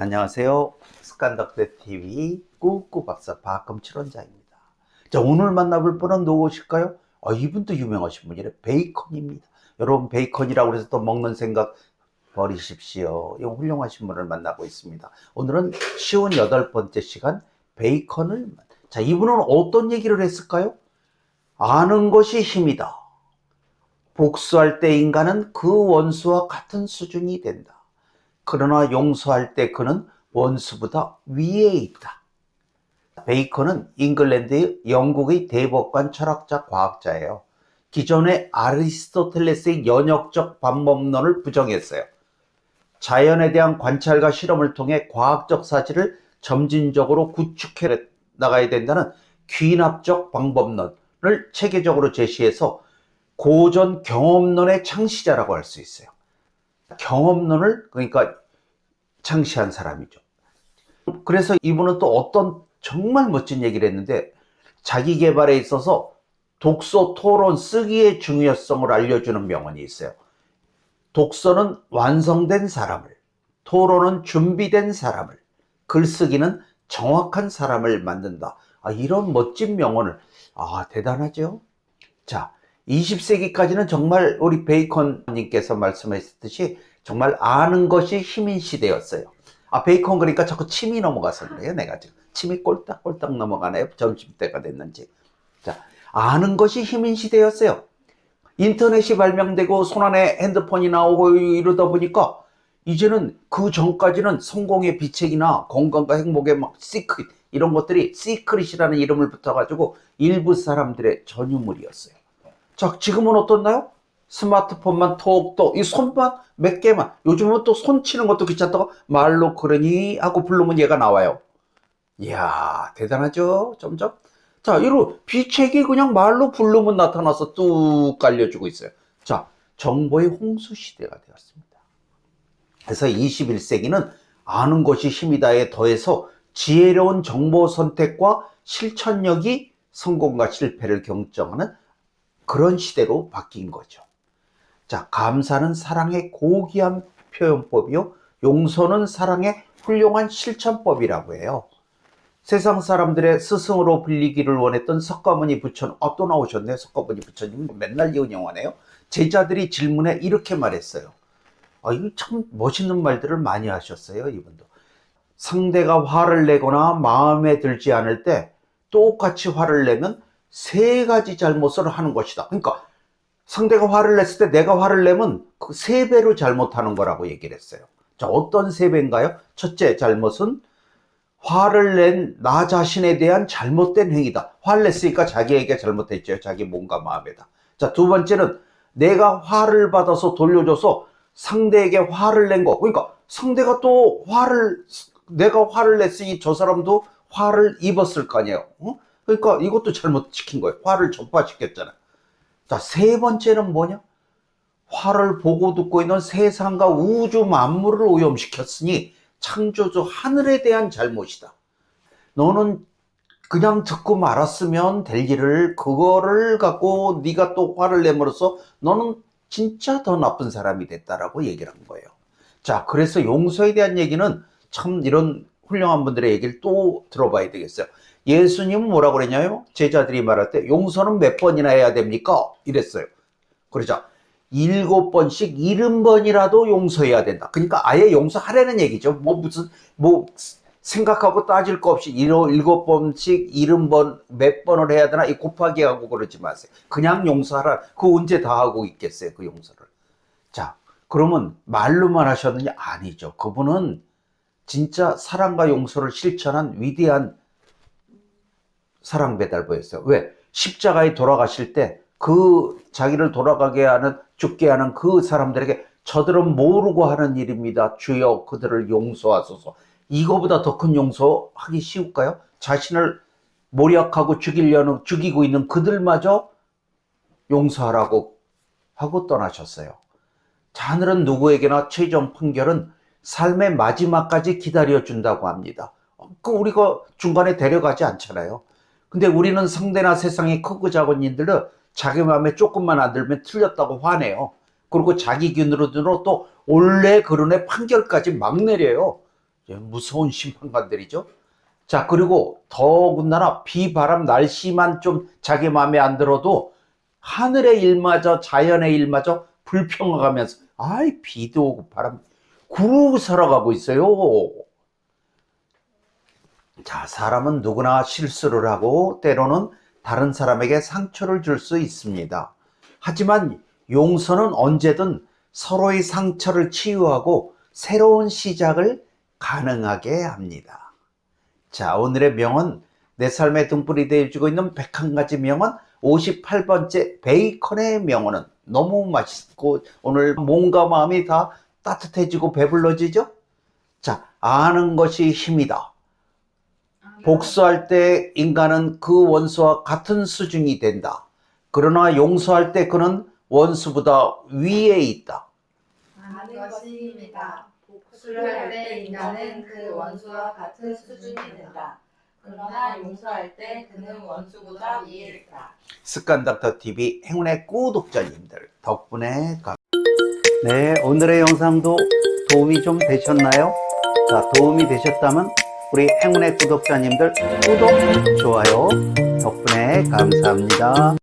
안녕하세요. 스칸덕대 TV 꾸꾸 박사 박금칠 원장입니다. 자, 오늘 만나볼 분은 누구실까요? 아, 이분도 유명하신 분이래. 베이컨입니다. 여러분, 베이컨이라고 해서 또 먹는 생각 버리십시오. 이 훌륭하신 분을 만나고 있습니다. 오늘은 쉬운 여덟 번째 시간, 베이컨을. 자, 이분은 어떤 얘기를 했을까요? 아는 것이 힘이다. 복수할 때 인간은 그 원수와 같은 수준이 된다. 그러나 용서할 때 그는 원수보다 위에 있다. 베이컨은 잉글랜드의 영국의 대법관 철학자 과학자예요. 기존의 아리스토텔레스의 연역적 방법론을 부정했어요. 자연에 대한 관찰과 실험을 통해 과학적 사실을 점진적으로 구축해 나가야 된다는 귀납적 방법론을 체계적으로 제시해서 고전 경험론의 창시자라고 할 수 있어요. 경험론을 그러니까 창시한 사람이죠. 그래서 이분은 또 어떤 정말 멋진 얘기를 했는데 자기 개발에 있어서 독서 토론 쓰기의 중요성을 알려주는 명언이 있어요. 독서는 완성된 사람을, 토론은 준비된 사람을, 글쓰기는 정확한 사람을 만든다. 아, 이런 멋진 명언을, 아, 대단하죠? 자, 20세기까지는 정말 우리 베이컨님께서 말씀하셨듯이 정말 아는 것이 힘인 시대였어요. 아, 베이컨 그러니까 자꾸 침이 넘어가서 그래요, 내가 지금. 침이 꼴딱꼴딱 넘어가네요. 점심때가 됐는지. 자, 아는 것이 힘인 시대였어요. 인터넷이 발명되고 손안에 핸드폰이 나오고 이러다 보니까 이제는 그 전까지는 성공의 비책이나 건강과 행복의 막 시크릿 이런 것들이 시크릿이라는 이름을 붙어가지고 일부 사람들의 전유물이었어요. 자, 지금은 어떻나요? 스마트폰만 톡톡, 이 손만 몇 개만. 요즘은 또 손 치는 것도 귀찮다고 말로 그러니 하고 부르면 얘가 나와요. 이야, 대단하죠? 점점. 자, 이런 비책이 그냥 말로 부르면 나타나서 뚝 깔려주고 있어요. 자, 정보의 홍수 시대가 되었습니다. 그래서 21세기는 아는 것이 힘이다에 더해서 지혜로운 정보 선택과 실천력이 성공과 실패를 경정하는 그런 시대로 바뀐 거죠. 자, 감사는 사랑의 고귀한 표현법이요. 용서는 사랑의 훌륭한 실천법이라고 해요. 세상 사람들의 스승으로 불리기를 원했던 석가모니 부처는 어, 또 나오셨네. 석가모니 부처님 맨날 이은영하네요. 제자들이 질문에 이렇게 말했어요. 아, 이거 참 멋있는 말들을 많이 하셨어요. 이분도. 상대가 화를 내거나 마음에 들지 않을 때 똑같이 화를 내면 세 가지 잘못을 하는 것이다. 그러니까 상대가 화를 냈을 때 내가 화를 내면 그 세 배로 잘못하는 거라고 얘기를 했어요. 자, 어떤 세 배인가요? 첫째 잘못은 화를 낸 나 자신에 대한 잘못된 행위다. 화를 냈으니까 자기에게 잘못했죠. 자기 몸과 마음에다. 자, 두 번째는 내가 화를 받아서 돌려줘서 상대에게 화를 낸 거. 그러니까 상대가 또 화를, 내가 화를 냈으니 저 사람도 화를 입었을 거 아니에요. 어? 그러니까 이것도 잘못 시킨 거예요. 화를 전파시켰잖아요. 자, 세 번째는 뭐냐? 화를 보고 듣고 있는 세상과 우주 만물을 오염시켰으니 창조주 하늘에 대한 잘못이다. 너는 그냥 듣고 말았으면 될 일을 그거를 갖고 네가 또 화를 내므로써 너는 진짜 더 나쁜 사람이 됐다라고 얘기를 한 거예요. 자, 그래서 용서에 대한 얘기는 참 이런 훌륭한 분들의 얘기를 또 들어봐야 되겠어요. 예수님은 뭐라고 그랬냐요? 제자들이 말할 때 용서는 몇 번이나 해야 됩니까? 이랬어요. 그러자 일곱 번씩 일흔 번이라도 용서해야 된다. 그러니까 아예 용서하라는 얘기죠. 뭐 무슨 뭐 생각하고 따질 거 없이 일- 일곱 번씩 일흔 번 몇 번을 해야 되나 이 곱하기 하고 그러지 마세요. 그냥 용서하라. 그 언제 다 하고 있겠어요. 그 용서를. 자, 그러면 말로만 하셨느냐? 아니죠. 그분은 진짜 사랑과 용서를 실천한 위대한 사랑 배달보였어요. 왜? 십자가에 돌아가실 때 그 자기를 돌아가게 하는 죽게 하는 그 사람들에게 저들은 모르고 하는 일입니다. 주여 그들을 용서하소서. 이거보다 더 큰 용서하기 쉬울까요? 자신을 모략하고 죽이려는 죽이고 있는 그들마저 용서하라고 하고 떠나셨어요. 자, 하늘은 누구에게나 최종 판결은 삶의 마지막까지 기다려 준다고 합니다. 그 우리가 중간에 데려가지 않잖아요. 근데 우리는 상대나 세상의 크고 작은 일들을 자기 마음에 조금만 안 들면 틀렸다고 화내요. 그리고 자기 기준으로 또 올래 그른의 판결까지 막 내려요. 무서운 심판관들이죠. 자, 그리고 더군다나 비, 바람, 날씨만 좀 자기 마음에 안 들어도 하늘의 일마저 자연의 일마저 불평하면서 아이 비도 오고 바람 구르고 살아가고 있어요. 자, 사람은 누구나 실수를 하고 때로는 다른 사람에게 상처를 줄 수 있습니다. 하지만 용서는 언제든 서로의 상처를 치유하고 새로운 시작을 가능하게 합니다. 자, 오늘의 명언, 내 삶의 등불이 되어주고 있는 101가지 명언, 58번째 베이컨의 명언은 너무 맛있고 오늘 몸과 마음이 다 따뜻해지고 배불러지죠? 자, 아는 것이 힘이다. 복수할 때 인간은 그 원수와 같은 수준이 된다. 그러나 용서할 때 그는 원수보다 위에 있다. 아는 것이 힘이다. 복수를 할 때 인간은 그 원수와 같은 수준이 된다. 그러나 용서할 때 그는 원수보다 위에 있다. 습관닥터 TV 행운의 구독자님들 덕분에 감... 네 오늘의 영상도 도움이 좀 되셨나요? 자 도움이 되셨다면 우리 행운의 구독자님들 구독 좋아요 덕분에 감사합니다.